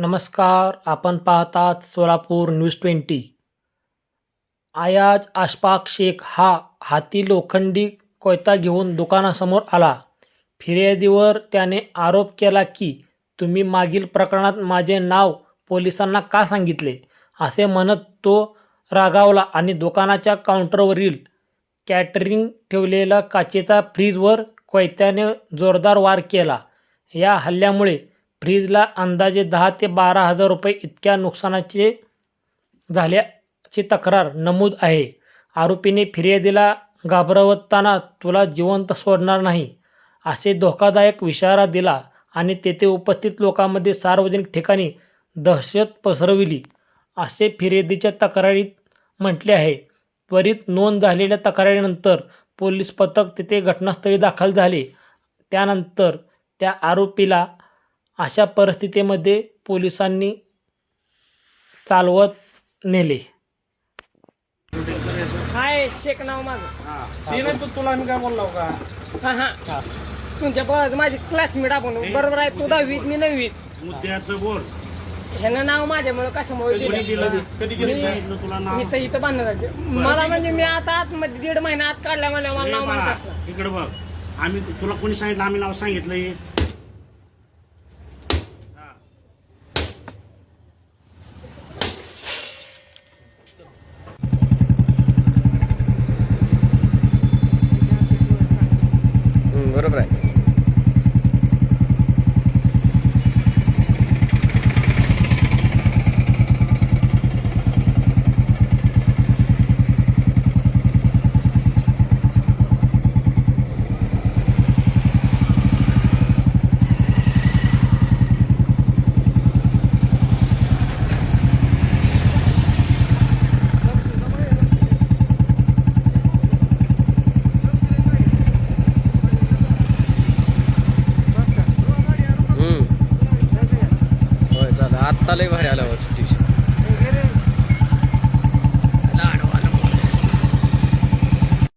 नमस्कार आपण पाहतात सोलापूर न्यूज ट्वेंटी. आयाज आशफाक शेख हा हाती लोखंडी कोयता घेऊन दुकानासमोर आला. फिर्यादीवर त्याने आरोप केला की तुम्ही मागील प्रकरणात माझे नाव पोलिसांना का सांगितले? असे म्हणत तो रागावला आणि दुकानाच्या काउंटरवरील कॅटरिंग ठेवलेला काचेचा फ्रीजवर कोयत्याने जोरदार वार केला. या हल्ल्यामुळे फ्रीजला अंदाजे दहा ते बारा हजार रुपये इतक्या नुकसानाचे झाल्याची तक्रार नमूद आहे. आरोपीने फिर्यादीला घाबरवताना तुला जिवंत सोडणार नाही असे धोकादायक इशारा दिला आणि तेथे उपस्थित लोकांमध्ये सार्वजनिक ठिकाणी दहशत पसरविली असे फिर्यादीच्या तक्रारीत म्हटले आहे. त्वरित नोंद झालेल्या तक्रारीनंतर पोलीस पथक तिथे घटनास्थळी दाखल झाले. त्यानंतर त्या आरोपीला अशा परिस्थितीमध्ये पोलिसांनी चालवत नेले. हाय शेख नाव माझं. ते तुला मी काय बोललो का? हा हा. तुमच्या बळाच माझी क्लासमेट आपण. बरोबर आहे तू दहावीत मी नववीत. मुद्द्याचं बोल. ह्यानं नाव माझ्यामुळे कशामुळे कोणी दिलं? दिलं कधी कधी सांगितलं तुला नाव? इथं इथं बांधलं जाते मला म्हणजे मी आता आतमध्ये दीड महिना आत काढला मला मला नाव माहीत असलं इकडे बघ. आम्ही तुला कोणी सांगितलं? आम्ही नाव सांगितलं हा. बरोबर आहे हम्म. होय चालेल आत्ता लय भारी आल्यावर